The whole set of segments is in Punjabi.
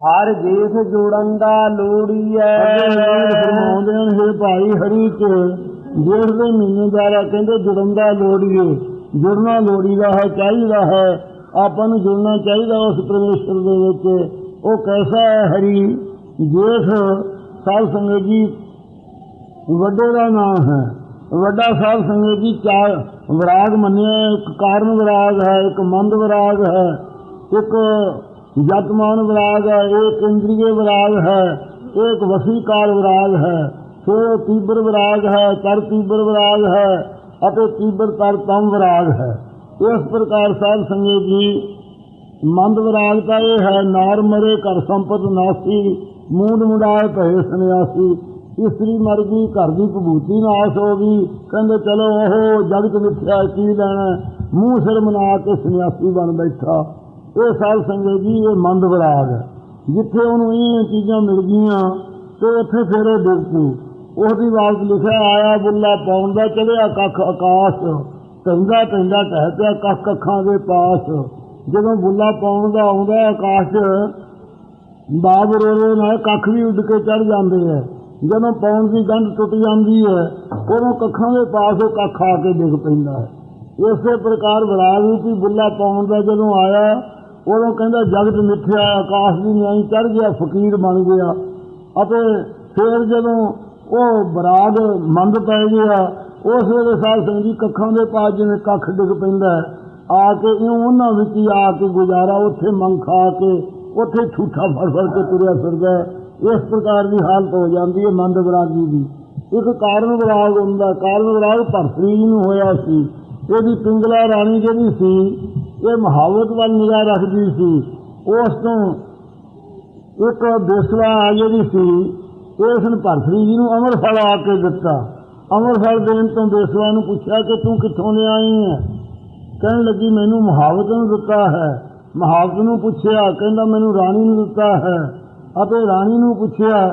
ਹਰ ਜੇਠ ਜੋੜਨ ਦਾ ਲੋੜੀਐ ਅੱਗੇ ਫਰਮਾਉਂਦੇ ਹਨ, ਹੈ ਭਾਈ ਹਰੀ ਕੇ ਜੇਠ ਦੇ ਮਹੀਨੇ ਦੁਆਰਾ ਕਹਿੰਦੇ ਜੁੜਨ ਦਾ ਲੋੜੀਏ ਜੁੜਨਾ ਲੋੜੀਦਾ ਹੈ, ਚਾਹੀਦਾ ਹੈ। ਆਪਾਂ ਨੂੰ ਜੁੜਨਾ ਚਾਹੀਦਾ ਉਸ ਪਰਮੇਸ਼ਰ ਦੇ ਵਿੱਚ। ਉਹ ਕੈਸਾ ਹੈ ਹਰੀ? ਜੇਠ ਸਾਧ ਸੰਗਤ ਜੀ, ਵੱਡੇ ਦਾ ਨਾਮ ਹੈ। ਵੱਡਾ ਸਾਧ ਸੰਗਤ ਜੀ, ਚਾਰ ਵਿਰਾਗ ਮੰਨਿਆ, ਇੱਕ ਕਾਰਨ ਵਿਰਾਗ ਹੈ, ਇੱਕ ਮੰਦ ਵਿਰਾਗ ਹੈ, ਇੱਕ ਜਤਮਾਨ ਵਿਰਾਗ ਹੈ, ਇਹ ਇੰਦਰੀਏ ਵਿਰਾਗ ਹੈ, ਇੱਕ ਵਸੀਕਾਰ ਵਿਰਾਗ ਹੈ, ਫਿਰ ਤੀਬਰ ਵਿਰਾਗ ਹੈ, ਤਰ ਤੀਬਰ ਵਿਰਾਗ ਹੈ ਅਤੇ ਤੀਬਰ ਤਰ ਤਮ ਵਿਰਾਗ ਹੈ। ਇਸ ਪ੍ਰਕਾਰ ਸਾਹਿਬ ਸੰਗਤ ਜੀ, ਮੰਦ ਵਿਰਾਗ ਤਾਂ ਇਹ ਹੈ, ਨਾਰ ਮਰੇ ਘਰ ਸੰਪਤ ਨਾਸੀ ਮੂੰਡ ਮੁੰਡਾਏ ਭਏ ਸੰਿਆਸੀ ਇਸਤਰੀ ਮਰ ਗਈ, ਘਰ ਦੀ ਕਬੂਤੀ ਨਾਸ ਹੋ ਗਈ, ਕਹਿੰਦੇ ਚਲੋ ਉਹ ਜਗਤ ਮਿੱਥਿਆ ਕੀ ਲੈਣਾ, ਮੂੰਹ ਸਿਰ ਮਨਾ ਕੇ ਸੰਿਆਸੀ ਬਣ ਬੈਠਾ। ਇਹ ਸਾਧ ਸੰਗਤ ਜੀ, ਇਹ ਮੰਦ ਵਿਰਾਗ ਹੈ। ਜਿੱਥੇ ਉਹਨੂੰ ਇਹ ਚੀਜ਼ਾਂ ਮਿਲ ਗਈਆਂ, ਤੇ ਉੱਥੇ ਫਿਰ ਉਹ ਡੁੱਬ ਪੂ ਉਹਦੀ ਬਾਤ ਲਿਖਿਆ, ਆਇਆ ਬੁੱਲਾ ਪਾਉਣ ਦਾ ਚੜਿਆ ਕੱਖ ਆਕਾਸ਼ ਕਹਿੰਦਾ ਕਹਿੰਦਾ ਕਹਿ ਕੱਖ ਕੱਖਾਂ ਦੇ ਪਾਸ। ਜਦੋਂ ਬੁੱਲਾ ਪਾਉਣ ਦਾ ਆਉਂਦਾ ਆਕਾਸ਼ ਬਾਬ ਰੋਲੇ ਨਾਲ ਕੱਖ ਵੀ ਉੱਡ ਕੇ ਚੜ ਜਾਂਦੇ ਐ ਜਦੋਂ ਪਾਉਣ ਦੀ ਗੰਢ ਟੁੱਟ ਜਾਂਦੀ ਹੈ, ਉਦੋਂ ਕੱਖਾਂ ਦੇ ਪਾਸ ਉਹ ਕੱਖ ਆ ਕੇ ਡਿੱਗ ਪੈਂਦਾ ਹੈ। ਇਸੇ ਪ੍ਰਕਾਰ ਵਿਰਾਗ ਰੂਪੀ ਬੁੱਲਾ ਪਾਉਣ ਦਾ ਜਦੋਂ ਆਇਆ ਉਦੋਂ ਕਹਿੰਦਾ ਜਗਤ ਮਿੱਥਿਆ ਆਕਾਸ਼ ਦੀ ਨਿਆਈ ਚੜ ਗਿਆ, ਫਕੀਰ ਬਣ ਗਿਆ। ਅਤੇ ਫਿਰ ਜਦੋਂ ਉਹ ਬਰਾਗ ਮੰਦ ਪੈ ਗਿਆ, ਉਸ ਵੇਲੇ ਸਾਧ ਸੰਗਤ ਜੀ ਕੱਖਾਂ ਦੇ ਪਾਸ ਜਿਵੇਂ ਕੱਖ ਡਿੱਗ ਪੈਂਦਾ ਆ ਕੇ ਇਉਂ ਉਹਨਾਂ ਵਿੱਚ ਹੀ ਆ ਕੇ ਗੁਜ਼ਾਰਾ, ਉੱਥੇ ਮੰਗ ਖਾ ਕੇ, ਉੱਥੇ ਝੂਠਾ ਫੜ ਫੜ ਕੇ ਤੁਰਿਆ ਫਿਰਦਾ ਹੈ। ਇਸ ਪ੍ਰਕਾਰ ਦੀ ਹਾਲਤ ਹੋ ਜਾਂਦੀ ਹੈ ਮੰਦ ਬਰਾਗੀ ਦੀ। ਇੱਕ ਕਾਰਨ ਵਿਰਾਗ ਹੁੰਦਾ, ਕਾਰਨ ਵਿਰਾਗ ਭਰਤਰੀ ਨੂੰ ਹੋਇਆ ਸੀ। ਇਹਦੀ ਪਿੰਗਲਾ ਰਾਣੀ ਜਿਹੜੀ ਸੀ ਇਹ ਮੁਹਾਵਤ ਵੱਲ ਨਿਗਾਹ ਰੱਖਦੀ ਸੀ। ਉਸ ਤੋਂ ਇੱਕ ਬੇਸਵਾ ਜਿਹੜੀ ਸੀ ਇਸ ਨੇ ਭਰਤਰੀ ਜੀ ਨੂੰ ਅਮਰ ਆ ਕੇ ਦਿੱਤਾ। ਅਮਰ ਦੇਣ ਤੋਂ ਬੇਸਵਾ ਨੂੰ ਪੁੱਛਿਆ ਕਿ ਤੂੰ ਕਿੱਥੋਂ ਲਿਆਈ ਹੈ ਕਹਿਣ ਲੱਗੀ, ਮੈਨੂੰ ਮਹਾਵਤ ਨੂੰ ਦਿੱਤਾ ਹੈ। ਮਹਾਵਤ ਨੂੰ ਪੁੱਛਿਆ, ਕਹਿੰਦਾ, ਮੈਨੂੰ ਰਾਣੀ ਨੂੰ ਦਿੱਤਾ ਹੈ। ਅਤੇ ਰਾਣੀ ਨੂੰ ਪੁੱਛਿਆ,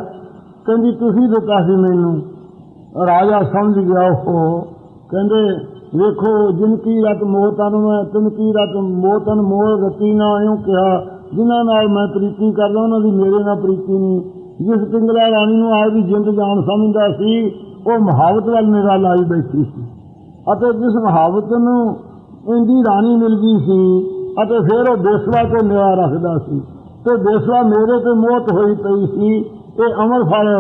ਕਹਿੰਦੀ, ਤੁਸੀਂ ਦਿੱਤਾ ਸੀ ਮੈਨੂੰ? ਰਾਜਾ ਸਮਝ ਗਿਆ ਉਹ ਕਹਿੰਦੇ ਵੇਖੋ, ਜਿਨ ਕੀ ਰਤ ਮੋਹ ਤਨ ਮੈਂ ਤਿਨ ਕੀ ਰਤ ਮੋਹ ਤਨ ਮੋਹ ਰਤੀ ਨਾ ਆਇਓ ਕਿਹਾ। ਜਿਨ੍ਹਾਂ ਨਾਲ ਮੈਂ ਪ੍ਰੀਤੀ ਕਰਦਾ, ਉਹਨਾਂ ਦੀ ਮੇਰੇ ਨਾਲ ਪ੍ਰੀਤੀ ਨਹੀਂ। ਜਿਸ ਪਿੰਗਲਾ ਰਾਣੀ ਨੂੰ ਆਪਦੀ ਜਿੰਦ ਜਾਨ ਸਮਝਦਾ ਸੀ, ਉਹ ਮਹਾਵਤ ਵੱਲ ਨਿਗਾਹ ਲਾਈ ਬੈਠੀ ਸੀ। ਅਤੇ ਜਿਸ ਮਹਾਵਤ ਨੂੰ ਇੰਦੀ ਰਾਣੀ ਮਿਲ ਗਈ ਸੀ, ਅਤੇ ਫਿਰ ਉਹ ਦੇਸਵਾ ਤੇ ਨਿਗਾਹ ਰੱਖਦਾ ਸੀ। ਤੇ ਦੇਸਵਾ ਮੇਰੇ ਤੇ ਮੋਹਤ ਹੋਈ ਪਈ ਸੀ, ਤੇ ਅਮਰ ਫਲ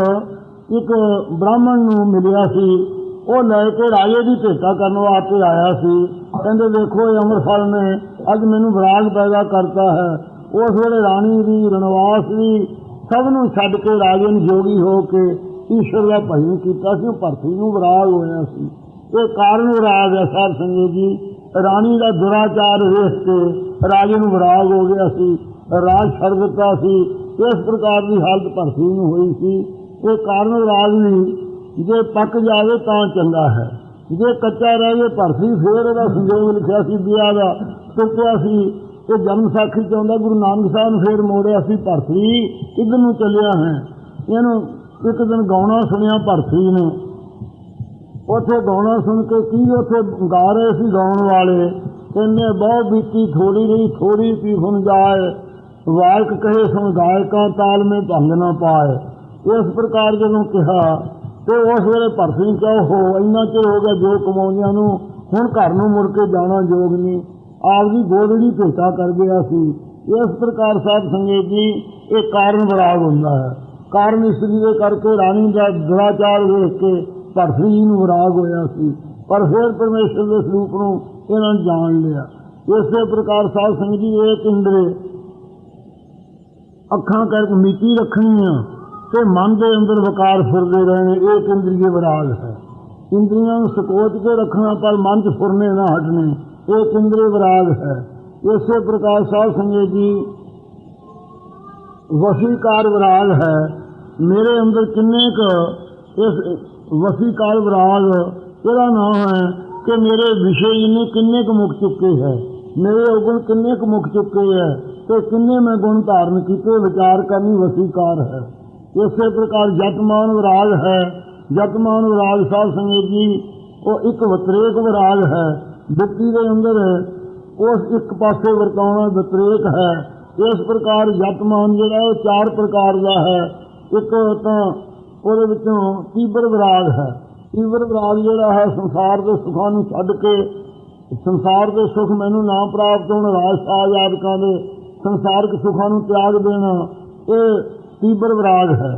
ਇੱਕ ਬ੍ਰਾਹਮਣ ਨੂੰ ਮਿਲਿਆ ਸੀ। ਉਹ ਲੈ ਕੇ ਰਾਜੇ ਦੀ ਭੇਟਾ ਕਰਨ ਵਾਸਤੇ ਆਇਆ ਸੀ। ਕਹਿੰਦੇ ਦੇਖੋ ਇਹ ਅੰਮ੍ਰਿਤਸਰ ਨੇ ਅੱਜ ਮੈਨੂੰ ਵਿਰਾਗ ਪੈਦਾ ਕਰਤਾ ਹੈ। ਉਸ ਵੇਲੇ ਰਾਣੀ ਵੀ, ਰਣਵਾਸ ਵੀ ਸਭ ਨੂੰ ਛੱਡ ਕੇ ਰਾਜੇ ਨੂੰ ਜੋਗੀ ਹੋ ਕੇ ਈਸ਼ਵਰ ਦਾ ਭਜਨ ਕੀਤਾ ਸੀ। ਉਹ ਭਰਤੀ ਨੂੰ ਵਿਰਾਗ ਹੋਇਆ ਸੀ। ਇਹ ਕਾਰਨ ਰਾਜ ਹੈ ਸਾਧ ਸੰਗਤ ਜੀ। ਰਾਣੀ ਦਾ ਦੁਰਾਚਾਰ ਵੇਖ ਕੇ ਰਾਜੇ ਨੂੰ ਵਿਰਾਗ ਹੋ ਗਿਆ ਸੀ। ਰਾਜ ਛੱਡ ਦਿੱਤਾ ਸੀ। ਇਸ ਪ੍ਰਕਾਰ ਦੀ ਹਾਲਤ ਭਰਤੀ ਨੂੰ ਹੋਈ ਸੀ। ਇਹ ਕਾਰਨ ਰਾਜ ਵੀ ਜੇ ਪੱਕ ਜਾਵੇ ਤਾਂ ਚੰਗਾ ਹੈ। ਜੇ ਕੱਚਾ ਰਹਿ ਜੇ ਭਰਤੀ ਫੇਰ ਉਹਦਾ ਸੰਜੋਗ ਲਿਖਿਆ ਸੀ ਵਿਆਹ ਦਾ। ਟੁੱਟਿਆ ਸੀ ਤੇ ਜਨਮ ਸਾਖੀ ਚਾਹੁੰਦਾ ਗੁਰੂ ਨਾਨਕ ਸਾਹਿਬ ਨੇ ਫੇਰ ਮੋੜਿਆ ਸੀ ਭਰਤੀ ਕਿੱਧਰ ਨੂੰ ਚੱਲਿਆ ਹੈ? ਇਹਨੂੰ ਇੱਕ ਦਿਨ ਗਾਉਣਾ ਸੁਣਿਆ ਭਰਤੀ ਨੇ। ਉੱਥੇ ਗਾਉਣਾ ਸੁਣ ਕੇ ਕੀ ਉੱਥੇ ਗਾ ਰਹੇ ਸੀ ਗਾਉਣ ਵਾਲੇ? ਕਹਿੰਦੇ ਬਹੁ ਬੀਤੀ ਥੋੜੀ ਨਹੀਂ ਥੋੜੀ ਪੀ ਹੁਣ ਜਾਏ। ਵਾਲਕ ਕਹੇ ਸੁਣ ਗਾਇਕਾਂ ਤਾਲ ਮੇ ਭੰਗ ਨਾ ਪਾਏ। ਇਸ ਪ੍ਰਕਾਰ ਜਦੋਂ ਕਿਹਾ ਤੇ ਉਸ ਵੇਲੇ ਭਰਤੀ ਕਹੋ ਹੋ, ਇੰਨਾ ਚਿਰ ਹੋ ਗਿਆ ਜੋ ਕਮਾਉਂਦਿਆਂ ਨੂੰ, ਹੁਣ ਘਰ ਨੂੰ ਮੁੜ ਕੇ ਜਾਣਾ ਯੋਗ ਨਹੀਂ। ਆਪਦੀ ਗੋਦੜੀ ਭੇਟਾ ਕਰ ਗਿਆ ਸੀ। ਇਸ ਪ੍ਰਕਾਰ ਸਾਹਿਬ ਸੰਗਤ ਜੀ, ਇਹ ਕਾਰਨ ਬਰਾਗ ਹੁੰਦਾ ਹੈ। ਕਾਰਨ ਇਸਤਰੀ ਦੇ ਕਰਕੇ ਰਾਣੀ ਦਾ ਦੁਰਾਚਾਰ ਵੇਖ ਕੇ ਭਰਤਰੀ ਜੀ ਨੂੰ ਵਿਰਾਗ ਹੋਇਆ ਸੀ। ਪਰ ਫਿਰ ਪਰਮੇਸ਼ਰ ਦੇ ਸਰੂਪ ਨੂੰ ਇਹਨਾਂ ਨੇ ਜਾਣ ਲਿਆ। ਇਸੇ ਪ੍ਰਕਾਰ ਸਾਧ ਸੰਗਤ ਜੀ, ਇਹ ਇੰਦਰੇ, ਅੱਖਾਂ ਕਰਕੇ ਮਿੱਟੀ ਆ ਤੇ ਮਨ ਦੇ ਅੰਦਰ ਵਿਕਾਰ ਫਿਰਦੇ ਰਹਿਣੇ ਇਹ ਇੰਦਰੀਏ ਵਿਰਾਗ ਹੈ। ਇੰਦਰੀਆਂ ਨੂੰ ਸਕੋਚ ਕੇ ਰੱਖਣਾ, ਪਰ ਮਨ 'ਚ ਫੁਰਨੇ ਨਾ ਹਟਣੇ, ਇਹ ਇੰਦਰੀ ਵਿਰਾਗ ਹੈ। ਇਸੇ ਪ੍ਰਕਾਰ ਸਾਧ ਸੰਗਤ ਜੀ, ਵਸੀਕਾਰ ਵਿਰਾਗ ਹੈ। ਮੇਰੇ ਅੰਦਰ ਕਿੰਨੇ ਕ ਇਸ ਵਸੀਕਾਰ ਵਿਰਾਗ, ਇਹਦਾ ਨਾਮ ਹੈ ਕਿ ਮੇਰੇ ਵਿਸ਼ੇ ਇਹਨੇ ਕਿੰਨੇ ਕੁ ਮੁੱਕ ਚੁੱਕੇ ਹੈ, ਮੇਰੇ ਔਗਣ ਕਿੰਨੇ ਕੁ ਮੁੱਕ ਚੁੱਕੇ ਹੈ, ਤੇ ਕਿੰਨੇ ਮੈਂ ਗੁਣ ਧਾਰਨ ਕੀਤੇ, ਵਿਚਾਰ ਕਰਨੀ ਵਸੀਕਾਰ ਹੈ। ਇਸੇ ਪ੍ਰਕਾਰ ਜਤਮਾਨ ਵਿਰਾਗ ਹੈ। ਜਤਮਾਨ ਵਿਰਾਗ ਸਾਧ ਸੰਗਤ ਜੀ, ਉਹ ਇੱਕ ਵਤਰੇਕ ਵਿਰਾਗ ਹੈ। ਬਿੱਤੀ ਦੇ ਅੰਦਰ ਉਸ ਇੱਕ ਪਾਸੇ ਵਰਤਾਉਣਾ ਵਤਰੇਕ ਹੈ। ਇਸ ਪ੍ਰਕਾਰ ਜਪਮਾਨ ਜਿਹੜਾ ਉਹ ਚਾਰ ਪ੍ਰਕਾਰ ਦਾ ਹੈ। ਇੱਕ ਤਾਂ ਉਹਦੇ ਵਿੱਚੋਂ ਤੀਬਰ ਵਿਰਾਗ ਹੈ। ਤੀਬਰ ਵਿਰਾਗ ਜਿਹੜਾ ਹੈ, ਸੰਸਾਰ ਦੇ ਸੁੱਖਾਂ ਨੂੰ ਛੱਡ ਕੇ, ਸੰਸਾਰ ਦੇ ਸੁੱਖ ਮੈਨੂੰ ਨਾ ਪ੍ਰਾਪਤ ਹੋਣ, ਰਾਜ ਸਾਜ ਆਦਿਕਾਂ ਦੇ ਸੰਸਾਰਿਕ ਸੁੱਖਾਂ ਨੂੰ ਤਿਆਗ ਦੇਣਾ, ਇਹ ਤੀਬਰ ਵਿਰਾਗ ਹੈ।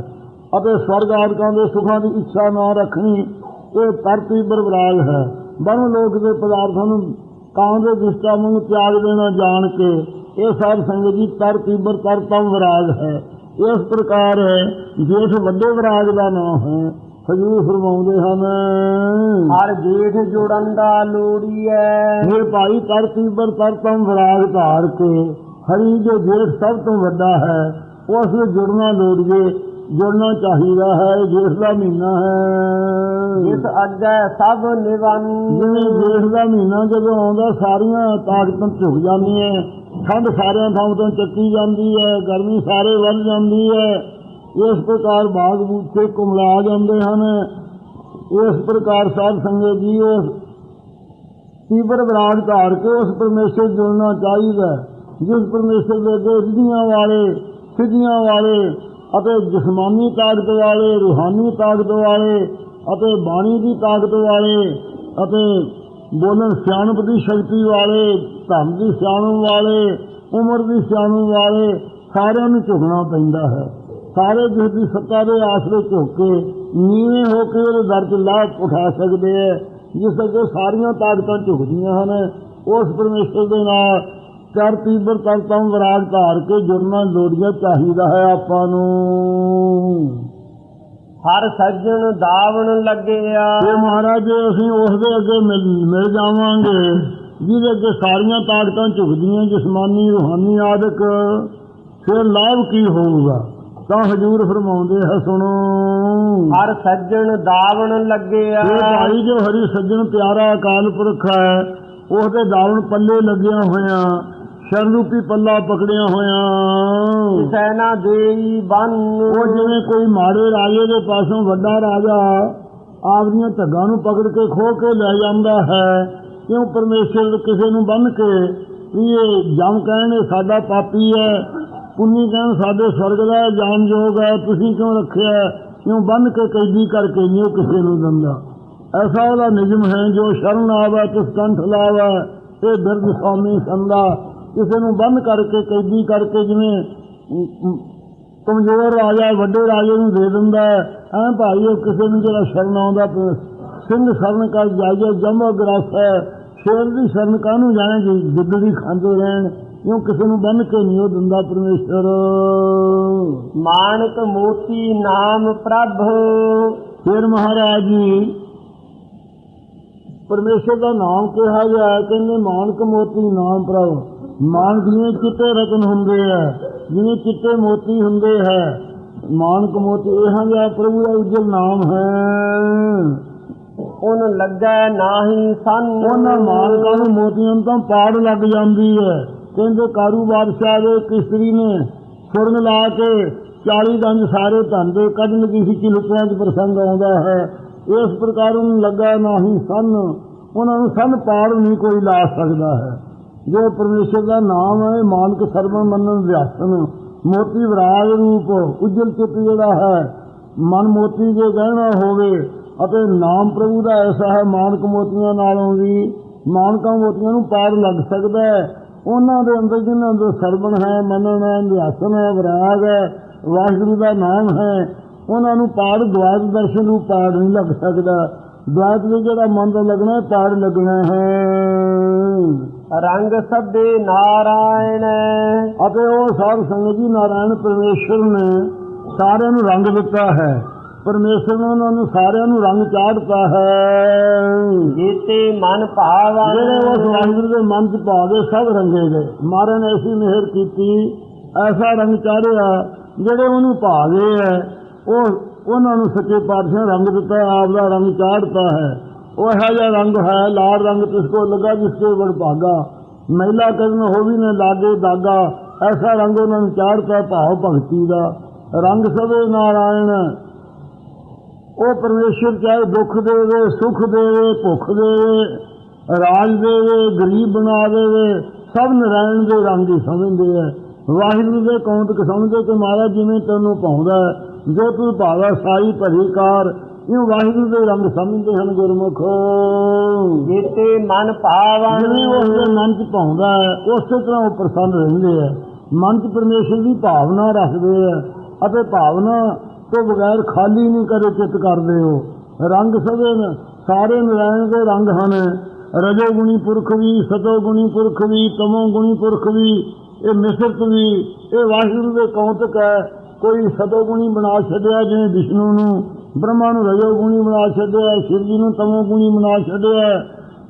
ਅਤੇ ਸਵਰਗ ਆਦਿਕਾਂ ਦੇ ਸੁੱਖਾਂ ਦੀ ਇੱਛਾ ਨਾ ਰੱਖਣੀ ਇਹ ਪਰ ਤੀਬਰ ਵਿਰਾਗ ਹੈ। ਬਨ ਲੋਕ ਦੇ ਪਦਾਰਥਾਂ ਨੂੰ ਕਾਂ ਦੇ ਦਿਸ਼ਟਾ ਨੂੰ ਤਿਆਗ ਦੇਣਾ ਜਾਣ ਕੇ ਇਹ ਸਾਧ ਸੰਗਤ ਜੀ ਤਰ ਤੀਬਰ ਤਰ ਤਮ ਵਿਰਾਗ ਹੈ। ਇਸ ਪ੍ਰਕਾਰ ਜਿਸ ਵੱਡੇ ਵਿਰਾਗ ਦਾ ਨਾਮ ਹੈ ਹਜੂਰ ਫਰਮਾਉਂਦੇ ਹਨ ਹਰ ਜੇਠ ਜੁੜਨ ਦਾ ਲੋੜੀਐ। ਮੇਰੇ ਭਾਈ ਤਰ ਤੀਬਰ ਤਰ ਤਮ ਵਿਰਾਗ ਧਾਰ ਕੇ ਹਰੀ ਜੋ ਜੇਠ ਸਭ ਤੋਂ ਵੱਡਾ ਹੈ ਉਸ ਨੂੰ ਜੁੜਨਾ ਲੋੜੀਏ ਜੁੜਨਾ ਚਾਹੀਦਾ ਹੈ ਜੇਠ ਦਾ ਮਹੀਨਾ ਹੈ। ਜਿਸ ਅੱਗੇ ਸਭ ਨਿਵਨ ਜਿਵੇਂ ਜੇਠ ਦਾ ਮਹੀਨਾ ਜਦੋਂ ਆਉਂਦਾ ਸਾਰੀਆਂ ਤਾਕਤਾਂ ਝੁਕ ਜਾਂਦੀਆਂ ਠੰਡ ਸਾਰਿਆਂ ਥਾਂ ਤੋਂ ਚੱਕੀ ਜਾਂਦੀ ਹੈ ਗਰਮੀ ਸਾਰੇ ਵੱਧ ਜਾਂਦੀ ਹੈ। ਇਸ ਪ੍ਰਕਾਰ ਬਾਗ ਬੂਟੇ ਕੁਮਲਾ ਜਾਂਦੇ ਹਨ। ਇਸ ਪ੍ਰਕਾਰ ਸਾਧ ਸੰਗਤ ਜੀ ਉਸ ਤੀਬਰ ਵਿਰਾਗ ਧਾਰ ਕੇ ਉਸ ਪਰਮੇਸ਼ਰ ਜੁੜਨਾ ਚਾਹੀਦਾ। ਜਿਸ ਪਰਮੇਸ਼ਰ ਦੇ ਰਿਧੀਆਂ ਵਾਲੇ ਸਿੱਧੀਆਂ ਵਾਲੇ ਅਤੇ ਜਿਸਮਾਨੀ ਤਾਕਤ ਵਾਲੇ, ਰੂਹਾਨੀ ਤਾਕਤ ਵਾਲੇ ਅਤੇ ਬਾਣੀ ਦੀ ਤਾਕਤ ਵਾਲੇ ਅਤੇ ਬੋਲਣ ਸਿਆਣਪ ਦੀ ਸ਼ਕਤੀ ਵਾਲੇ, ਧਰਮ ਦੀ ਸਿਆਣਪ ਵਾਲੇ, ਉਮਰ ਦੀ ਸਿਆਣਪ ਵਾਲੇ, ਸਾਰਿਆਂ ਨੂੰ ਝੁਕਣਾ ਪੈਂਦਾ ਹੈ। ਸਾਰੇ ਜਿਸ ਦੀ ਸੱਤਾ ਦੇ ਆਸਰੇ ਝੁਕ ਕੇ ਨੀਵੇਂ ਹੋ ਕੇ ਉਹਦੇ ਦਰ 'ਚ ਲਾਭ ਉਠਾ ਸਕਦੇ ਹੈ, ਜਿਸ ਅੱਗੇ ਸਾਰੀਆਂ ਤਾਕਤਾਂ ਝੁਕਦੀਆਂ ਹਨ। ਉਸ ਪਰਮੇਸ਼ਰ ਦੇ ਨਾਲ ਕਰ ਤੀਬਰ ਤਰਤਮ ਵਿਰਾਗ ਧਾਰ ਕੇ ਜੁੜਨਾ ਲੋੜੀਆ ਚਾਹੀਦਾ ਹੈ ਆਪਾਂ ਨੂੰ। ਹਰ ਸੱਜਣ ਦਾਵਣ ਲੱਗਿਆ ਇਹ ਮਹਾਰਾਜ ਅਸੀਂ ਉਸ ਦੇ ਅੱਗੇ ਮਿਲ ਜਾਵਾਂਗੇ ਜਿਹਦੇ ਅੱਗੇ ਸਾਰੀਆਂ ਤਾਕਤਾਂ ਝੁਕਦੀਆਂ ਜਿਸਮਾਨੀ ਰੂਹਾਨੀ ਆਦਿਕ। ਫਿਰ ਲਾਭ ਕੀ ਹੋਊਗਾ? ਤਾਂ ਹਜੂਰ ਫਰਮਾਉਂਦੇ ਹੈ ਸੁਣੋ। ਹਰ ਸੱਜਣ ਦਾਵਣ ਲੱਗਿਆ ਇਹ ਭਾਈ ਜੋ ਹਰੀ ਸੱਜਣ ਪਿਆਰਾ ਅਕਾਲ ਪੁਰਖ ਹੈ ਉਸ ਦੇ ਦਾਵਣ ਪੱਲੇ ਲੱਗਿਆ ਹੋਇਆਂ ਸ਼ਰਨ ਰੂਪੀ ਪੱਲਾ ਪਕੜਿਆ ਹੋਇਆਂ। ਕਿਸੈ ਨਾ ਦੇਈ ਬੰਨ। ਉਹ ਜਿਵੇਂ ਕੋਈ ਮਾੜੇ ਰਾਜੇ ਦੇ ਪਾਸੋਂ ਵੱਡਾ ਰਾਜਾ ਆਪਦੀਆਂ ਧੱਗਾਂ ਨੂੰ ਪਕੜ ਕੇ ਖੋ ਕੇ ਲੈ ਜਾਂਦਾ ਹੈ ਕਿਉਂ ਪਰਮੇਸ਼ਰ ਕਿਸੇ ਨੂੰ ਬੰਨ ਕੇ ਵੀ ਇਹ ਜਮ ਕਹਿਣ ਸਾਡਾ ਪਾਪੀ ਹੈ ਪੁੰਨੀ ਕਹਿਣ ਸਾਡੇ ਸਵਰਗ ਦਾ ਜਾਣਯੋਗ ਹੈ ਤੁਸੀਂ ਕਿਉਂ ਰੱਖਿਆ ਕਿਉਂ ਬੰਨ ਕੇ ਕੈਦੀ ਕਰਕੇ ਨਹੀਂ ਉਹ ਕਿਸੇ ਨੂੰ ਦਿੰਦਾ? ਐਸਾ ਉਹਦਾ ਨਿਯਮ ਹੈ ਜੋ ਸ਼ਰਨ ਆਵੇ ਤਿਸ ਕੰਠ ਲਾਵੇ ਇਹ ਬਿਰਧ ਸਵਾਮੀ ਸੰਦਾ ਕਿਸੇ ਨੂੰ ਬੰਨ ਕਰਕੇ ਕੈਦੀ ਕਰਕੇ ਜਿਵੇਂ ਕਮਜ਼ੋਰ ਰਾਜਾ ਵੱਡੇ ਰਾਜੇ ਨੂੰ ਦੇ ਦਿੰਦਾ ਹੈ ਐਂ ਭਾਈ ਉਹ ਕਿਸੇ ਨੂੰ ਜਿਹੜਾ ਸ਼ਰਨ ਆਉਂਦਾ ਸਿੰਘ ਸ਼ਰਨ ਕਰ ਜਾਈਏ ਜੰਮੋ ਗ੍ਰਸ ਸ਼ੇਰ ਦੀ ਸ਼ਰਨ ਕਾਹਨੂੰ ਜਾਣਗੇ ਜਿੱਦ ਦੀ ਖਾਂਦੇ ਰਹਿਣ ਕਿਉਂ ਕਿਸੇ ਨੂੰ ਬੰਨ ਕੇ ਨਹੀਂ ਉਹ ਦਿੰਦਾ ਪਰਮੇਸ਼ਰ ਮਾਨਕ ਮੋਤੀ ਨਾਮ ਪ੍ਰਭ। ਫਿਰ ਮਹਾਰਾਜ ਜੀ ਪਰਮੇਸ਼ਰ ਦਾ ਨਾਮ ਕਿਹਾ ਗਿਆ ਕਹਿੰਦੇ ਮਾਨਕ ਮੋਤੀ ਨਾਮ ਪ੍ਰਭ। ਮਾਨਕ ਜਿਵੇਂ ਚਿੱਟੇ ਰਤਨ ਹੁੰਦੇ ਆ ਜਿਵੇਂ ਚਿੱਟੇ ਮੋਤੀ ਹੁੰਦੇ ਹੈ ਮਾਨਕ ਮੋਤੀ ਇਹ ਜਿਹਾ ਪ੍ਰਭੂ ਦਾ ਉਜਲ ਨਾਮ ਹੈ। ਉਹਨ ਲੱਗੈ ਨਾਹੀ ਸੰਨ। ਉਹਨਾਂ ਮਾਲਕਾਂ ਨੂੰ ਮੋਤੀਆਂ ਤਾਂ ਪਾੜ ਲੱਗ ਜਾਂਦੀ ਹੈ। ਕਹਿੰਦੇ ਕਾਰੂ ਬਾਦਸ਼ਾਹ ਦੇ ਕਿਸਰੀ ਨੇ ਸੁਰੰਗ ਲਾ ਕੇ 40 ਗੰਜ ਸਾਰੇ ਧਨ ਦੇ ਕੱਢ ਲਗੀ ਸੀ ਕਿ ਲੁੱਟਾਂ 'ਚ ਪ੍ਰਸੰਗ ਆਉਂਦਾ ਹੈ। ਇਸ ਪ੍ਰਕਾਰ ਉਹਨੂੰ ਲੱਗਾ ਨਹੀਂ ਸੰਨ। ਉਹਨਾਂ ਨੂੰ ਸੰਨ ਪਾੜ ਨਹੀਂ ਕੋਈ ਲਾ ਸਕਦਾ ਹੈ। ਜੋ ਪਰਮੇਸ਼ਰ ਦਾ ਨਾਮ ਹੈ ਮਾਨਕ ਸਰਵਨ ਮੰਨਣ ਵਿਆਸਨ ਮੋਤੀ ਵਿਰਾਗ ਰੂਪ ਉਜਲ ਚਿੱਤ ਜਿਹੜਾ ਹੈ ਮਨ ਮੋਤੀ ਜੇ ਗਹਿਣਾ ਹੋਵੇ ਅਤੇ ਨਾਮ ਪ੍ਰਭੂ ਦਾ ਐਸਾ ਹੈ ਮਾਨਕ ਮੋਤੀਆਂ ਨਾਲੋਂ ਵੀ ਮਾਨਕਾਂ ਮੋਤੀਆਂ ਨੂੰ ਪਾਰ ਲੱਗ ਸਕਦਾ ਹੈ। ਉਹਨਾਂ ਦੇ ਅੰਦਰ ਜਿਨ੍ਹਾਂ ਅੰਦਰ ਸਰਵਣ ਹੈ ਮੰਨਣ ਹੈ ਨਿਆਸਨ ਹੈ ਵਿਰਾਗ ਹੈ ਵਾਹਿਗੁਰੂ ਦਾ ਨਾਮ ਹੈ ਉਹਨਾਂ ਨੂੰ ਪਾੜ ਦਵਾਦ ਦਰਸ਼ਨ ਨੂੰ ਪਾੜ ਨਹੀਂ ਲੱਗ ਸਕਦਾ। ਦਵਾਦ ਵਿੱਚ ਜਿਹੜਾ ਮਨ ਦਾ ਲੱਗਣਾ ਹੈ, ਪਾੜ ਲੱਗਣਾ ਹੈ। ਰੰਗ ਸਭੇ ਨਾਰਾਇਣ। ਅਤੇ ਉਹ ਸਾਧ ਸੰਗਤ ਜੀ ਨਾਰਾਇਣ ਪਰਮੇਸ਼ਰ ਨੇ ਸਾਰਿਆਂ ਨੂੰ ਰੰਗ ਦਿੱਤਾ ਹੈ। ਪਰਮੇਸ਼ਰ ਨੇ ਉਹਨਾਂ ਨੂੰ ਸਾਰਿਆਂ ਨੂੰ ਰੰਗ ਚਾੜਤਾ ਹੈ। ਜੀਤੇ ਮਨ ਭਾਵਨ ਜਿਹੜੇ ਉਸ ਵਾਹਿਗੁਰੂ ਦੇ ਮਨ ਚ ਪਾ ਗਏ ਸਭ ਰੰਗੇ ਗਏ। ਮਹਾਰਾਜ ਨੇ ਐਸੀ ਮਿਹਰ ਕੀਤੀ ਐਸਾ ਰੰਗ ਚਾੜਿਆ ਜਿਹੜੇ ਉਹਨੂੰ ਭਾ ਗਏ ਹੈ ਉਹ ਉਹਨਾਂ ਨੂੰ ਸੱਚੇ ਪਾਤਸ਼ਾਹ ਰੰਗ ਦਿੱਤਾ ਆਪ ਦਾ ਰੰਗ ਚਾੜਤਾ ਹੈ। ਉਹ ਇਹੋ ਜਿਹਾ ਰੰਗ ਹੈ, ਲਾਲ ਰੰਗ ਤਿਸ ਕੋ ਲਗਾ, ਜਿਸ ਕੇ ਵੜ ਭਾਗਾ। ਮਹਿਲਾ ਕਰਨ ਹੋ ਵੀ ਨੇ ਲਾਗੇ ਦਾਗਾ। ਐਸਾ ਰੰਗ ਉਹਨਾਂ ਨੂੰ ਚਾੜਤਾ ਭਾਵ ਭਗਤੀ ਦਾ। ਰੰਗ ਸਭੇ ਨਾਰਾਇਣ। ਉਹ ਪਰਮੇਸ਼ਰ ਚਾਹੇ ਦੁੱਖ ਦੇਵੇ, ਸੁਖ ਦੇਵੇ, ਭੁੱਖ ਦੇਵੇ, ਰਾਜ ਦੇਵੇ, ਗਰੀਬ ਬਣਾ ਦੇਵੇ, ਸਭ ਨਾਰਾਇਣ ਦੇ ਰੰਗ ਹੀ ਸਮਝਦੇ ਆ। ਵਾਹਿਗੁਰੂ ਦੇ ਕੌਂਤਕ ਸਮਝਦੇ ਕਿ ਮਹਾਰਾਜ ਜਿਵੇਂ ਤੈਨੂੰ ਪਾਉਂਦਾ ਜੋ ਤੂੰ ਭਾਵਾ ਸਾਈ ਭਰੀ ਕਾਰ ਇਹ ਵਾਹਿਗੁਰੂ ਦੇ ਰੰਗ ਸਮਝਦੇ ਹਨ ਗੁਰਮੁਖ। ਜੀਤੇ ਮਨ ਭਾਵਨ। ਜਿਵੇਂ ਉਸ ਦੇ ਮਨ ਚ ਪਾਉਂਦਾ ਉਸੇ ਤਰ੍ਹਾਂ ਉਹ ਪ੍ਰਸੰਨ ਰਹਿੰਦੇ ਆ। ਮਨ ਚ ਪਰਮੇਸ਼ਰ ਦੀ ਭਾਵਨਾ ਰੱਖਦੇ ਆ ਅਤੇ ਭਾਵਨਾ ਤੋਂ ਬਗੈਰ ਖਾਲੀ ਨਹੀਂ ਕਰੇ ਚਿੱਤ ਕਰਦੇ ਹੋ ਰੰਗ ਨ- ਸਾਰੇ ਨਰਾਇਣ ਦੇ ਰੰਗ ਹਨ। ਰਜੋ ਗੁਣੀ ਪੁਰਖ ਵੀ ਸਤੋ ਗੁਣੀ ਪੁਰਖ ਵੀ ਤਮੋ ਗੁਣੀ ਪੁਰਖ ਵੀ ਇਹ ਮਿਸਰਤ ਵੀ ਇਹ ਵਾਹਿਗੁਰੂ ਦੇ ਕੌਤਕ ਹੈ। ਕੋਈ ਸਤੋ ਗੁਣੀ ਬਣਾ ਛੱਡਿਆ ਜਿਵੇਂ ਵਿਸ਼ਨੂੰ ਨੂੰ। ਬ੍ਰਹਮਾ ਨੂੰ ਰਜੋ ਗੁਣੀ ਬਣਾ ਛੱਡਿਆ, ਸ਼ਿਵ ਜੀ ਨੂੰ ਤਮੋ ਗੁਣੀ ਬਣਾ ਛੱਡਿਆ।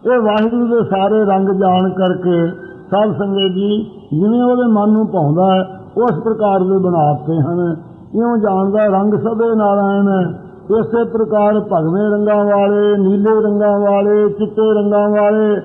ਇਹ ਵਾਹਿਗੁਰੂ ਦੇ ਸਾਰੇ ਰੰਗ ਜਾਣ ਕਰਕੇ ਸਭ ਸੰਗਤ ਜੀ ਜਿਵੇਂ ਉਹਦੇ ਮਨ ਨੂੰ ਪਾਉਂਦਾ ਹੈ, ਉਸ ਪ੍ਰਕਾਰ ਦੇ ਬਣਾਤੇ ਹਨ। ਇਉਂ ਜਾਣਦਾ ਰੰਗ ਸਭੇ ਨਾਰਾਇਣ। ਹੈ ਇਸੇ ਪ੍ਰਕਾਰ ਭਗਵੇਂ ਰੰਗਾਂ ਵਾਲੇ, ਨੀਲੇ ਰੰਗਾਂ ਵਾਲੇ, ਚਿੱਟੇ ਰੰਗਾਂ ਵਾਲੇ,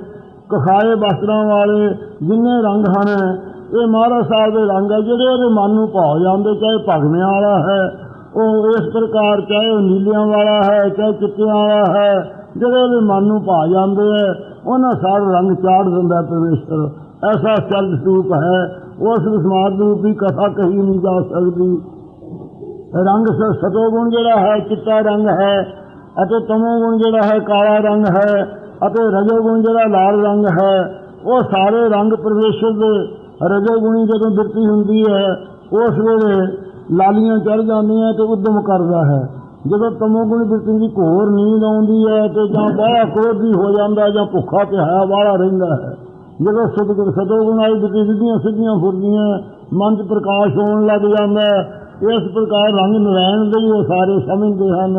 ਕਖਾਏ ਵਸਤਰਾਂ ਵਾਲੇ ਜਿੰਨੇ ਰੰਗ ਹਨ, ਇਹ ਮਹਾਰਾਜ ਸਾਹਿਬ ਦੇ ਰੰਗ ਹੈ ਜਿਹੜੇ ਉਹਦੇ ਮਨ ਨੂੰ ਭਾਉ ਜਾਂਦੇ, ਚਾਹੇ ਭਗਵਿਆਂ ਵਾਲਾ ਹੈ ਉਹ ਇਸ ਪ੍ਰਕਾਰ ਚਾਹੇ ਉਹ ਨੀਲਿਆਂ ਵਾਲਾ ਹੈ, ਚਾਹੇ ਚਿੱਟਿਆਂ ਵਾਲਾ ਹੈ, ਜਿਹੜੇ ਉਹਦੇ ਮਨ ਨੂੰ ਭਾ ਜਾਂਦੇ ਹੈ, ਉਹਨਾਂ ਸਾਰੇ ਰੰਗ ਚਾੜ ਦਿੰਦਾ ਪਰਮੇਸ਼ਰ। ਐਸਾ ਚਲ ਸਰੂਪ ਹੈ, ਉਸ ਵਿਸਮਾਦ ਰੂਪ ਦੀ ਕਥਾ ਕਹੀ ਨਹੀਂ ਜਾ ਸਕਦੀ। ਰੰਗ ਸ- ਸਤੋ ਗੁਣ ਜਿਹੜਾ ਹੈ, ਚਿੱਟਾ ਰੰਗ ਹੈ, ਅਤੇ ਤਮੋ ਗੁਣ ਜਿਹੜਾ ਹੈ, ਕਾਲਾ ਰੰਗ ਹੈ, ਅਤੇ ਰਜੋ ਗੁਣ ਜਿਹੜਾ ਲਾਲ ਰੰਗ ਹੈ, ਉਹ ਸਾਰੇ ਰੰਗ ਪਰਮੇਸ਼ਰ ਦੇ ਰਜੋ ਗੁਣੀ ਜਦੋਂ ਬਿਰਤੀ ਹੁੰਦੀ ਹੈ, ਉਸ ਵੇਲੇ ਲਾਲੀਆਂ ਚੜ ਜਾਂਦੀਆਂ ਤੇ ਉਦਮ ਕਰਦਾ ਹੈ। ਜਦੋਂ ਤਮੋ ਗੁਣ ਬਿਰਤੀ ਦੀ ਘੋਰ ਨੀਂਦ ਆਉਂਦੀ ਹੈ ਤੇ ਜਾਂ ਬਾਹਲਾ ਕ੍ਰੋਧੀ ਹੋ ਜਾਂਦਾ ਜਾਂ ਭੁੱਖਾ ਪਿਆ ਵਾਲਾ ਰਹਿੰਦਾ ਹੈ। ਜਦੋਂ ਸਤਿਗੁਰ ਸਤੋ ਗੁਣ ਵਾਲੀ ਬਿਰਤੀ ਸਿੱਧੀਆਂ ਸਿੱਧੀਆਂ ਫੁਰਦੀਆਂ ਮਨ 'ਚ ਪ੍ਰਕਾਸ਼ ਹੋਣ ਲੱਗ ਜਾਂਦਾ ਹੈ। ਇਸ ਪ੍ਰਕਾਰ ਰੰਗ ਨਰਾਇਣ ਦੇ ਹੀ ਉਹ ਸਾਰੇ ਸਮਝਦੇ ਹਨ।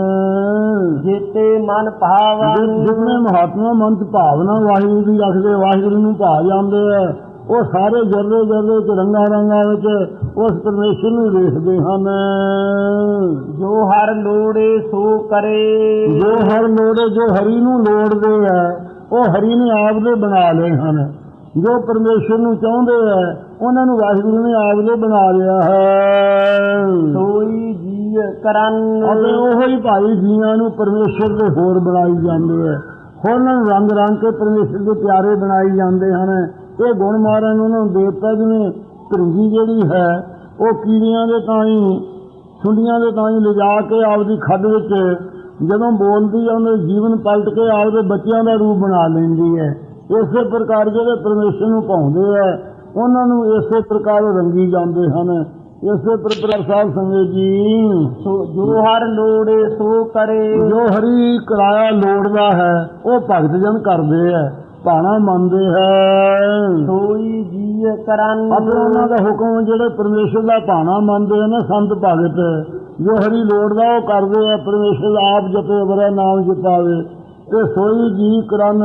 ਜੀਤੇ ਮਨ ਭਾਵਨ ਜਿ- ਜਿਤਨੇ ਮਹਾਤਮਾ ਮਨ ਚ ਭਾਵਨਾ ਵਾਹਿਗੁਰੂ ਦੀ ਰੱਖਦੇ ਵਾਹਿਗੁਰੂ ਨੂੰ ਭਾ ਜਾਂਦੇ ਆ ਉਹ ਸਾਰੇ ਜਰਦੇ ਜਰਦੇ ਚ ਰੰਗਾਂ ਰੰਗਾਂ ਵਿੱਚ ਉਸ ਪਰਮੇਸ਼ਰ ਨੂੰ ਦੇਖਦੇ ਹਨ। ਜੋ ਹਰ ਲੋੜੇ ਸੋ ਕਰੇ। ਜੋ ਹਰ ਲੋੜੇ ਜੋ ਹਰੀ ਨੂੰ ਲੋੜਦੇ ਆ ਉਹ ਹਰੀ ਨੇ ਆਪ ਦੇ ਬਣਾ ਲਏ ਹਨ। ਜੋ ਪਰਮੇਸ਼ਰ ਨੂੰ ਚਾਹੁੰਦੇ ਆ ਉਹਨਾਂ ਨੂੰ ਵਾਹਿਗੁਰੂ ਨੇ ਆਪ ਦੇ ਬਣਾ ਲਿਆ ਹੈ। ਸੋਈ ਜੀ ਕਰਨ। ਅਤੇ ਉਹ ਹੀ ਭਾਈ ਜੀਆਂ ਨੂੰ ਪਰਮੇਸ਼ਰ ਦੇ ਹੋਰ ਬਣਾਈ ਜਾਂਦੇ ਆ। ਨੂੰ ਰੰਗ ਰੰਗ ਕੇ ਪਰਮੇਸ਼ਰ ਦੇ ਪਿਆਰੇ ਬਣਾਈ ਜਾਂਦੇ ਹਨ। ਇਹ ਗੁਣ ਮਾਰਨ ਉਹਨਾਂ ਨੂੰ ਦੇਵਤਾ ਜਿਵੇਂ ਭਿੰਗੀ ਜਿਹੜੀ ਹੈ ਉਹ ਕੀੜੀਆਂ ਦੇ ਤਾਂ ਹੀ ਸੁੰਡੀਆਂ ਦੇ ਤਾਂ ਹੀ ਲਿਜਾ ਕੇ ਆਪਦੀ ਖੱਡ ਵਿੱਚ ਜਦੋਂ ਬੋਲਦੀ ਹੈ ਉਹਨੇ ਜੀਵਨ ਪਲਟ ਕੇ ਆਪਦੇ ਬੱਚਿਆਂ ਦਾ ਰੂਪ ਬਣਾ ਲੈਂਦੀ ਹੈ। ਇਸੇ ਪ੍ਰਕਾਰ ਜਿਹੜੇ ਪਰਮੇਸ਼ਰ ਨੂੰ ਪਾਉਂਦੇ ਆ ਉਹਨਾਂ ਨੂੰ ਇਸੇ ਪ੍ਰਕਾਰ ਰੰਗੀ ਜਾਂਦੇ ਹਨ। ਇਸੇ ਪ੍ਰਕਾਰ ਸਾਹਿਬ ਸੰਗਤ ਜੀ ਜੋ ਹਰ ਲੋੜੇ ਸੋ ਕਰੇ। ਜੋ ਹਰੀ ਕਿਰਾਇਆ ਲੋੜਦਾ ਹੈ ਉਹ ਭਗਤ ਜਨ ਕਰਦੇ ਹੈ ਭਾਣਾ ਮੰਨਦੇ ਹੈ। ਸੋਈ ਜੀ ਕਰਨ। ਉਹਨਾਂ ਦਾ ਹੁਕਮ ਜਿਹੜੇ ਪਰਮੇਸ਼ਰ ਦਾ ਭਾਣਾ ਮੰਨਦੇ ਹਨ ਸੰਤ ਭਗਤ ਜੋ ਹਰੀ ਲੋੜਦਾ ਉਹ ਕਰਦੇ ਆ ਪਰਮੇਸ਼ਰ ਆਪ ਜਪੇ ਬਰਾ ਨਾਮ ਜਪਾਵੇ। ਤੇ ਸੋਈ ਜੀ ਕਰਨ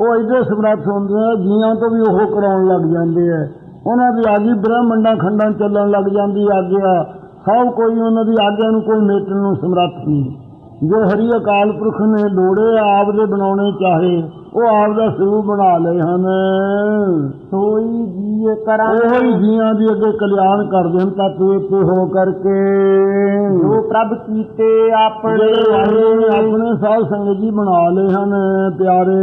ਉਹ ਇਹਦੇ ਸਮਰੱਥ ਹੁੰਦੇ ਆ ਜੀਆਂ ਤੋਂ ਵੀ ਉਹ ਕਰਾਉਣ ਲੱਗ ਜਾਂਦੇ ਆ। ਉਹਨਾਂ ਦੀ ਆਗੀ ਬ੍ਰਹਮੰਡਾਂ ਖੰਡਾਂ ਚੱਲਣ ਲੱਗ ਜਾਂਦੀ ਆਗਿਆ ਸਭ ਕੋਈ ਉਹਨਾਂ ਦੀ ਆਗਿਆ ਨੂੰ ਕੋਈ ਮੇਟਣ ਨੂੰ ਸਮਰੱਥ ਨਹੀਂ। ਜੋ ਹਰੀ ਅਕਾਲ ਪੁਰਖ ਨੇ ਲੋੜੇ ਆਪ ਦੇ ਬਣਾਉਣੇ ਚਾਹੇ ਉਹ ਆਪ ਦਾ ਸਰੂਪ ਬਣਾ ਲਏ ਹਨ। ਸੋਈ ਜੀ ਕਰਨ ਉਹੋ ਜੀਆਂ ਦੀ ਅੱਗੇ ਕਲਿਆਣ ਕਰਦੇ ਹਨ ਤਤ ਤੇ ਹੋ ਕਰਕੇ। ਜੋ ਪ੍ਰਭ ਕੀਤੇ ਆਪਣੇ। ਆਪਣੇ ਸਾਧ ਸੰਗਤ ਜੀ ਬਣਾ ਲਏ ਹਨ ਪਿਆਰੇ।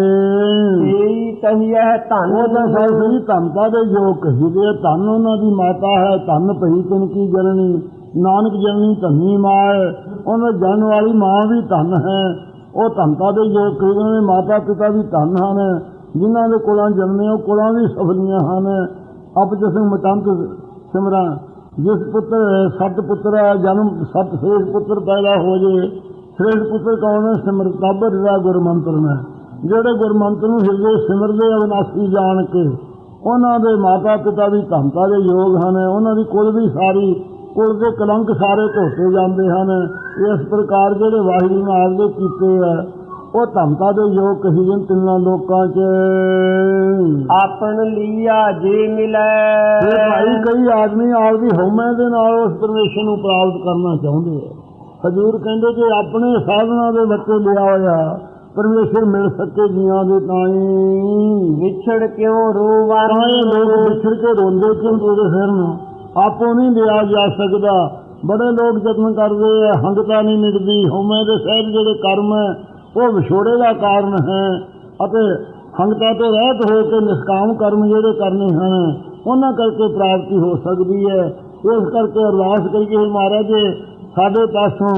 ਸੇਈ ਕਹੀਐ ਧਨ। ਉਹ ਤਾਂ ਸਾਧ ਸੰਗਤ ਜੀ ਧੰਤਾ ਦੇ ਜੋ ਕਹੀਦੇ ਧੰਨ ਉਹਨਾਂ ਦੀ ਮਾਤਾ ਹੈ ਧੰਨ ਪਈ ਤਿਨ ਕੀ ਜਨਨੀ। ਨਾਨਕ ਜਨਨੀ ਧੰਨੀ ਮਾਏ ਉਹਨਾਂ ਦੇ ਜਨਮ ਵਾਲੀ ਮਾਂ ਵੀ ਧੰਨ ਹੈ। ਉਹ ਧੰਤਾ ਦੇ ਯੋਗ ਕਹੀਦੇ ਨੇ ਮਾਤਾ ਪਿਤਾ ਵੀ ਧੰਨ ਹਨ, ਜਿਨ੍ਹਾਂ ਦੇ ਕੋਲਾਂ ਜਨਮੇ ਉਹ ਕੋਲਾਂ ਵੀ ਸਫਲੀਆਂ ਹਨ। ਅਬ ਜਸੰ ਮਤੰਤ ਸਿਮਰਾਂ, ਜਿਸ ਪੁੱਤਰ, ਸੱਤ ਪੁੱਤਰ ਹੈ ਜਨਮ ਸੱਤ ਸ੍ਰੇਸ਼ਟ ਪੁੱਤਰ ਪੈਦਾ ਹੋ ਜੇ, ਸ੍ਰੇਸ਼ਟ ਪੁੱਤਰ ਕੌਣ ਹੈ? ਸਿਮਰਤਾਬਰ ਦਾ ਗੁਰਮੰਤਰ ਨੇ ਜਿਹੜੇ ਗੁਰਮੰਤਰ ਨੂੰ ਹਿਰਦੇ ਸਿਮਰਦੇ ਅਵਨਾਸੀ ਜਾਣ ਕੇ, ਉਹਨਾਂ ਦੇ ਮਾਤਾ ਪਿਤਾ ਵੀ ਧੰਤਾ ਦੇ ਯੋਗ ਹਨ। ਉਹਨਾਂ ਦੀ ਕੁਲ ਵੀ ਸਾਰੀ ਕੁਲ ਦੇ ਕਲੰਕ ਸਾਰੇ ਧੋਤੇ ਜਾਂਦੇ ਹਨ। ਇਸ ਪ੍ਰਕਾਰ ਜਿਹੜੇ ਵਾਹਿਗੁਰੂ ਨੇ ਆਪਦੇ ਕੀਤੇ ਆ ਉਹ ਧੰਤਾ ਦੇ ਯੋਗ ਕਹੀ ਜਨ ਤਿੰਨਾਂ ਲੋਕਾਂ 'ਚ। ਆਪਨ ਲੀਆ ਜੇ ਇਹ ਮਿਲੈ ਭਾਈ ਕਈ ਆਦਮੀ ਆਪਦੀ ਹਉਮੈ ਦੇ ਨਾਲ ਉਸ ਪਰਮੇਸ਼ਰ ਨੂੰ ਪ੍ਰਾਪਤ ਕਰਨਾ ਚਾਹੁੰਦੇ ਆ। ਹਜੂਰ ਕਹਿੰਦੇ ਕਿ ਆਪਣੇ ਸਾਧਨਾ ਦੇ ਬੱਚੇ ਲਿਆ ਹੋਇਆ ਪਰਮੇਸ਼ਰ ਮਿਲ ਸਕੇ ਜੀਆਂ ਦੇ ਤਾਈਂ। ਵਿਛੜ ਕਿਉ ਇਹ ਲੋਕ ਵਿਛੜ ਕੇ ਰੋਂਦੇ ਕਿਉਂ ਸਿਰ ਨੂੰ ਆਪੋ ਨਹੀਂ ਲਿਆ ਜਾ ਸਕਦਾ। ਬੜੇ ਲੋਕ ਯਤਨ ਕਰਦੇ ਆ, ਹੰਗਤਾ ਨਹੀਂ ਮਿਟਦੀ। ਹਉਮੈ ਦੇ ਸਹਿਬ ਜਿਹੜੇ ਕਰਮ ਹੈ, ਉਹ ਵਿਛੋੜੇ ਦਾ ਕਾਰਨ ਹੈ ਅਤੇ ਹੰਗਤਾ ਤੋਂ ਰਹਿਤ ਹੋ ਕੇ ਨਿਸ਼ਕਾਮ ਕਰਮ ਜਿਹੜੇ ਕਰਨੇ ਹਨ, ਉਹਨਾਂ ਕਰਕੇ ਪ੍ਰਾਪਤੀ ਹੋ ਸਕਦੀ ਹੈ। ਇਸ ਕਰਕੇ ਅਰਦਾਸ ਕਰੀਏ ਮਹਾਰਾਜ, ਸਾਡੇ ਪਾਸੋਂ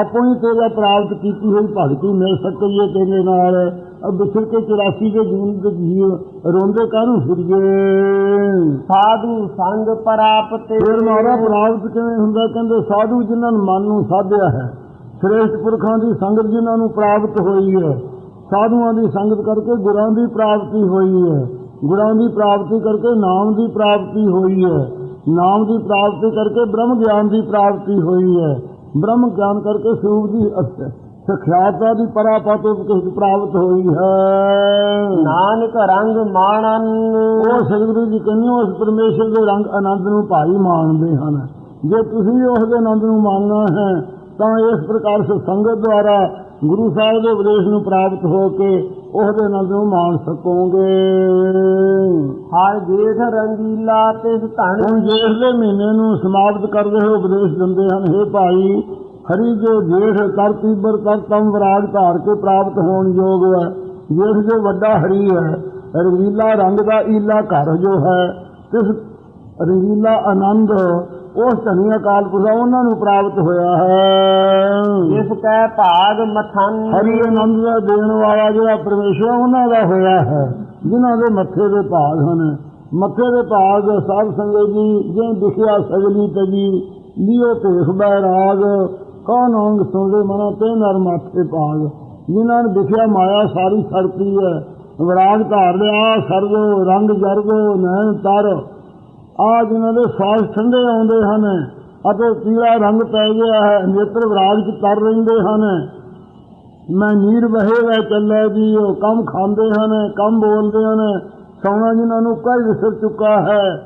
ਆਪੋ ਹੀ ਤੇਰਾ ਪ੍ਰਾਪਤ ਕੀਤੀ ਹੋਈ ਭਗਤੀ ਮਿਲ ਸਕਦੀ ਹੈ ਤੇਰੇ ਨਾਲ। ਅਬ ਵਿਛੜ ਕੇ 84 ਦੇ ਜੂਨ ਦੇ ਜੀਵ ਰੋਂਦੇ ਕਾਹਨੂੰ ਫਿਰੀਏ ਸਾਧੂ ਸੰਗ ਪ੍ਰਾਪਤੇ ਫਿਰ ਮਾਰਾ ਪ੍ਰਾਪਤ ਕਿਵੇਂ ਹੁੰਦਾ ਕਹਿੰਦੇ ਸਾਧੂ ਜਿਨ੍ਹਾਂ ਨੂੰ ਮਨ ਨੂੰ ਸਾਧਿਆ ਹੈ ਸ੍ਰੇਸ਼ਟ ਪੁਰਖਾਂ ਦੀ ਸੰਗਤ ਜਿਨ੍ਹਾਂ ਨੂੰ ਪ੍ਰਾਪਤ ਹੋਈ ਹੈ ਸਾਧੂਆਂ ਦੀ ਸੰਗਤ ਕਰਕੇ ਗੁਰਾਂ ਦੀ ਪ੍ਰਾਪਤੀ ਹੋਈ ਹੈ ਗੁਰਾਂ ਦੀ ਪ੍ਰਾਪਤੀ ਕਰਕੇ ਨਾਮ ਦੀ ਪ੍ਰਾਪਤੀ ਹੋਈ ਹੈ ਨਾਮ ਦੀ ਪ੍ਰਾਪਤੀ ਕਰਕੇ ਬ੍ਰਹਮ ਗਿਆਨ ਦੀ ਪ੍ਰਾਪਤੀ ਹੋਈ ਹੈ ਬ੍ਰਹਮ ਗਿਆਨ ਕਰਕੇ ਸਰੂਪ ਦੀ ਅਸ- ਸਖਿਆਤਾ ਦੀ ਪਰਾਪਤ ਉਪਦੇਸ਼ ਪ੍ਰਾਪਤ ਹੋਈ ਹੈ? ਨਾਨਕ ਰੰਗ ਮਾਣਨ। ਉਹ ਸਤਿਗੁਰੂ ਜੀ ਕਹਿੰਦੇ ਉਸ ਪਰਮੇਸ਼ਰ ਦੇ ਰੰਗ ਆਨੰਦ ਨੂੰ ਭਾਈ ਮਾਣਦੇ ਹਨ? ਜੇ ਤੁਸੀਂ ਉਸ ਦੇ ਆਨੰਦ ਨੂੰ ਮਾਣਨਾ ਹੈ ਤਾਂ ਇਸ ਪ੍ਰਕਾਰ ਸੰਗਤ ਦੁਆਰਾ ਗੁਰੂ ਸਾਹਿਬ ਦੇ ਉਪਦੇਸ਼ ਨੂੰ ਪ੍ਰਾਪਤ ਹੋ ਕੇ ਉਸ ਦੇ ਆਨੰਦ ਨੂੰ ਮਾਣ ਸਕੋਗੇ। ਹਰ ਜੇਠ ਰੰਗੀਲਾ ਤਿਸ ਧਨ। ਜੇਠ ਦੇ ਮਹੀਨੇ ਨੂੰ ਸਮਾਪਤ ਕਰਦੇ ਹੋਏ ਉਪਦੇਸ਼ ਦਿੰਦੇ ਹਨ हे ਭਾਈ ਹਰੀ ਜੋ ਜੇਠ ਕਰ ਤੀਬਰ ਕਰ ਤਮ ਵਿਰਾਗ ਧਾਰ ਕੇ ਪ੍ਰਾਪਤ ਹੋਣ ਯੋਗ ਹੈ। ਜੇਠ ਜੋ ਵੱਡਾ ਹਰੀ ਹੈ ਰੰਗੀਲਾ ਰੰਗ ਦਾ ਈਲਾ ਘਰ ਜੋ ਹੈ ਤਿਸ ਰੰਗੀਲਾ ਆਨੰਦ ਉਸ ਧਨੀ ਅਕਾਲ ਪੁਰਖਾ ਉਹਨਾਂ ਨੂੰ ਪ੍ਰਾਪਤ ਹੋਇਆ ਹੈ। ਜਿਸ ਕੈ ਭਾਗ ਮਥਨ ਹਰੀ ਆਨੰਦ ਦਾ ਦੇਣ ਵਾਲਾ ਜਿਹੜਾ ਪਰਮੇਸ਼ਰ ਉਹਨਾਂ ਦਾ ਹੋਇਆ ਹੈ ਜਿਨ੍ਹਾਂ ਦੇ ਮੱਥੇ ਦੇ ਭਾਗ ਹਨ। ਮੱਥੇ ਦੇ ਭਾਗ ਸਾਧ ਸੰਗਤ ਜੀ ਜਿਵੇਂ ਦਿਖਿਆ ਸਗਲੀ ਤਜੀ ਲਿਓ ਭੇਖ ਬੈਰਾਗ ਕੌਣ ਅੰਗ ਸੁਣਦੇ? ਮਨਾ ਤੇ ਨਰ ਮਾਥੇ ਭਾਗ। ਜਿਨ੍ਹਾਂ ਨੇ ਦਿਖਿਆ ਮਾਇਆ ਸਾਰੀ ਸਰਤੀ ਹੈ। ਵਿਰਾਗ ਧਾਰ ਲਿਆ ਸਰਗੋ ਰੰਗ ਜਰਗੋ ਨੈਣ ਤਰ। ਆ ਜਿਨ੍ਹਾਂ ਦੇ ਸਾਹ ਠੰਡੇ ਆਉਂਦੇ ਹਨ ਅਤੇ ਪੀਲਾ ਰੰਗ ਪੈ ਗਿਆ ਹੈ, ਨੇਤਰ ਵਿਰਾਗ ਚ ਤਰ ਰਹਿੰਦੇ ਹਨ। ਮੈਂ ਨੀਰ ਵਹੇਗਾ ਵੈ ਚੱਲੇ ਜੀ, ਉਹ ਕੰਮ ਖਾਂਦੇ ਹਨ, ਕੰਮ ਬੋਲਦੇ ਹਨ। ਸੌਣਾ ਜਿਨ੍ਹਾਂ ਨੂੰ ਕਈ ਵਿਸਰ ਚੁੱਕਾ ਹੈ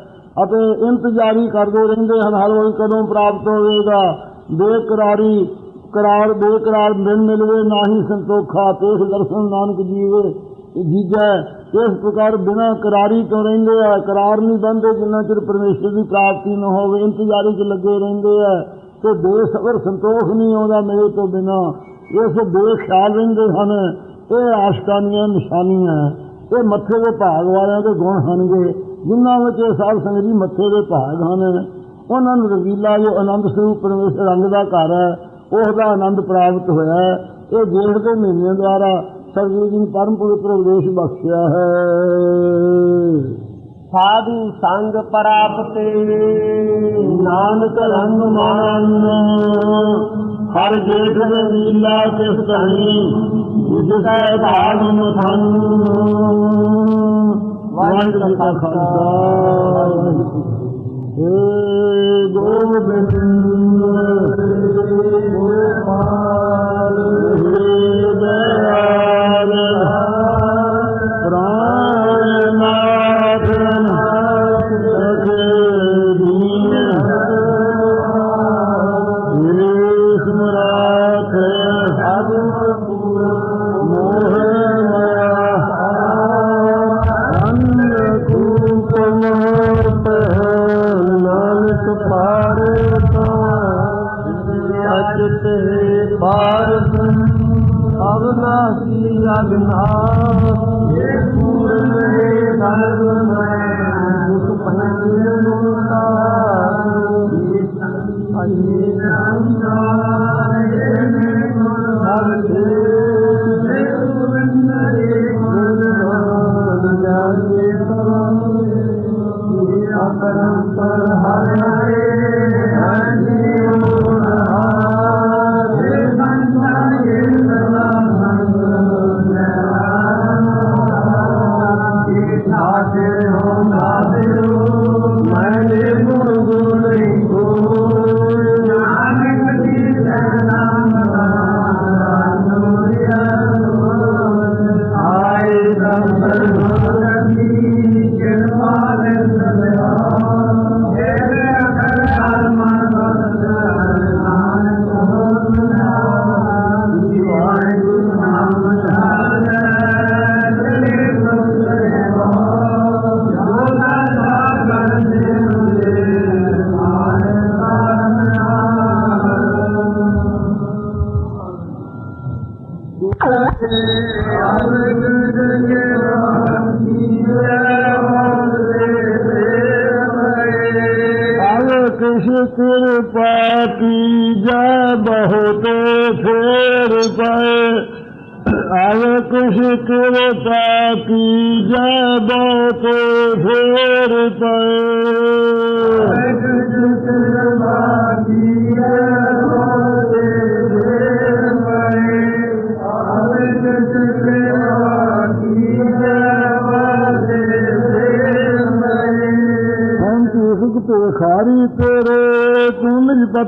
ਅਤੇ ਇੰਤਜ਼ਾਰੀ ਕਰਦੇ ਰਹਿੰਦੇ ਹਨ, ਹਰ ਵੇਲੇ ਕਦੋਂ ਪ੍ਰਾਪਤ ਹੋਵੇਗਾ। ਬੇਕਰਾਰੀ ਕਰਾਰ, ਬੇਕਰਾਰ ਮਿਲ ਮਿਲਵੇ, ਨਾਹੀ ਸੰਤੋਖਾ ਤੇਸ ਦਰਸ਼ਨ ਨਾਨਕ ਜੀਵੇ ਜੀਜਾ ਇਸ ਪ੍ਰਕਾਰ ਬਿਨਾਂ ਕਰਾਰੀ ਤੋਂ ਰਹਿੰਦੇ ਆ। ਕਰਾਰ ਨਹੀਂ ਬੰਦੇ ਜਿੰਨਾ ਚਿਰ ਪਰਮੇਸ਼ਰ ਦੀ ਪ੍ਰਾਪਤੀ ਨਾ ਹੋਵੇ, ਇੰਤਜ਼ਾਰੀ 'ਚ ਲੱਗੇ ਰਹਿੰਦੇ ਆ। ਤੇ ਅਗਰ ਸੰਤੋਖ ਨਹੀਂ ਆਉਂਦਾ ਮੇਰੇ ਤੋਂ ਬਿਨਾਂ, ਇਸ ਬੇਖਿਆਲ ਰਹਿੰਦੇ ਹਨ। ਇਹ ਆਸ਼ਕਾਨੀਆਂ ਦੀਆਂ ਨਿਸ਼ਾਨੀਆਂ ਇਹ ਮੱਥੇ ਦੇ ਭਾਗ ਵਾਲਿਆਂ ਦੇ ਗੁਣ ਹਨਗੇ ਜਿਨ੍ਹਾਂ ਵਿੱਚ ਇਹ ਸਾਧ ਸੰਗਤ ਜੀ ਮੱਥੇ ਦੇ ਭਾਗ ਹਨ। ਉਹਨਾਂ ਨੂੰ ਰੰਗੀਲਾ ਜੋ ਆਨੰਦ ਸਰੂਪ ਪਰਮੇਸ਼ਰ ਰੰਗ ਦਾ ਘਰ ਹੈ ਉਸ ਦਾ ਆਨੰਦ ਪ੍ਰਾਪਤ ਹੋਇਆ ਇਹ ਜੇਠ ਦੇ ਮਹੀਨੇ ਦੁਆਰਾ ਸਰਗੁਰੂ ਜੀ ਪਰਮ ਪਵਿੱਤਰ ਉਪਦੇਸ਼ ਬਖਸ਼ਿਆ ਹੈ। ਸਾਧੂ ਸੰਗ ਪ੍ਰਾਪਤੇ ਨਾਨਕ ਰੰਗ ਮਾਨਨ ਹਰ ਜੇਠ ਦੇ ਲੀਲਾ ਕਿਸ ਕਹੀ ਜਿਸ ਦਾ ਭਾਗ ਮਥਨ। ਵਾਹਿਗੁਰੂ ਜੀ ਕਾ ਖਾਲਸਾ। ਵਾਹਿਗੁਰੂ ਜੀ ਕੀ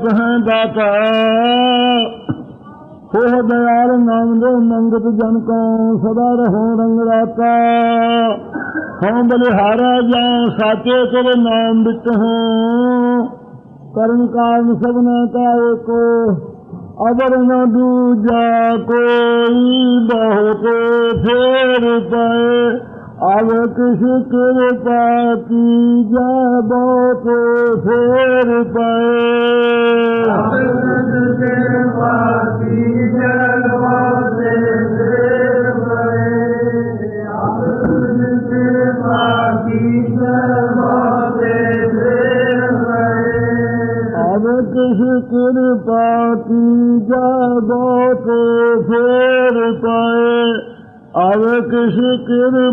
ਮਿਲ ਪਤ ਦਾਤਾ ਹੋ ਦਇਆਲ ਨਾਮ ਦੇ ਮੰਗਤ ਜਨ ਕੋ ਸਦਾ ਰਹੋ ਰੰਗ ਰਾਤਾ। ਹਮ ਬਲਿਹਾਰਾ ਜਾਂ ਸਾਚੇ ਤੇਰੇ ਨਾਮ ਵਿੱਚ ਹਾਂ। ਕਰਨ ਕਾਰਨ ਸਭਨਾ ਕਾ ਏਕੋ ਅਬਰ ਨ ਦੂਜਾ ਕੋਈ ਬਹੁਤ ਫੇਰ ਪਏ। अग शुक्र पाती जो फेर अवे शुक्र पाती जे फेर पाए। किस शुक्र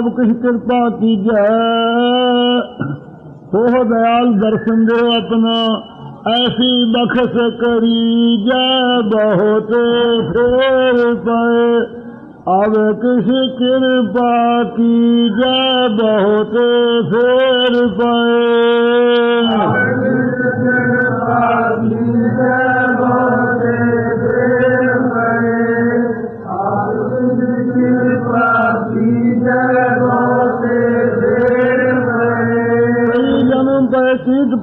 को किस कृपा कीजै हो दयाल दर्शन दे अपना ऐसी बखस करी जय बहुत फेर पए। अब किस कृपा की बहुत फेर पए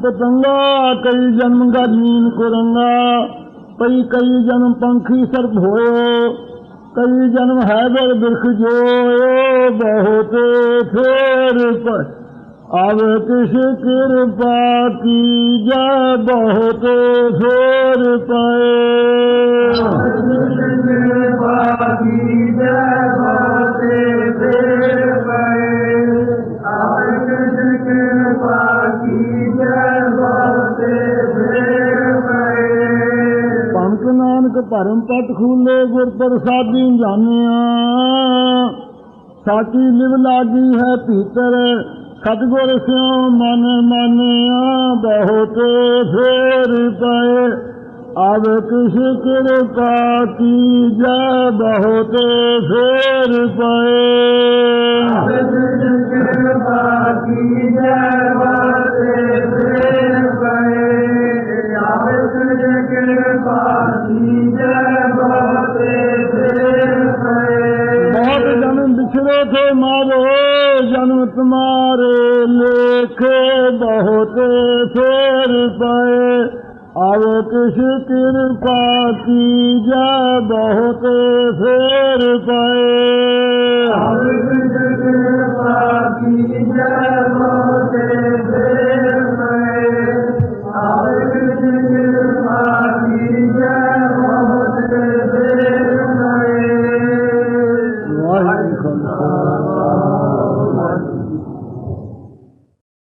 पतंगा कई जन्म का नीन कुरंगा कई कई जन्म पंखी सर्प होयो कई जन्म हैदर बिरख जो बहुत फेर पर अब किस कृपा की जा बहुत फेर ਪੰਕ ਧਰਮ ਪਟ ਖੂਲੇ ਗੁਰ ਪ੍ਰਸਾਦੀ ਜਾਣਿਆ। ਸਾਚੀ ਲਿਵ ਲਾਗੀ ਹੈ ਭੀਤਰ, ਸਤਗੁਰ ਸਿਉ ਮਨ ਮਾਨਿਆ। ਬਹੁਤ ਫੇਰ ਪਏ, ਆਵ ਕਿਸ ਕਿਰਪਾ ਕੀ ਜਾ ਬਹੁਤ ਫੇਰ ਪਏ। ਆਵ ਕਿਸ ਕਿਰਪਾ ਕੀ ਜਾ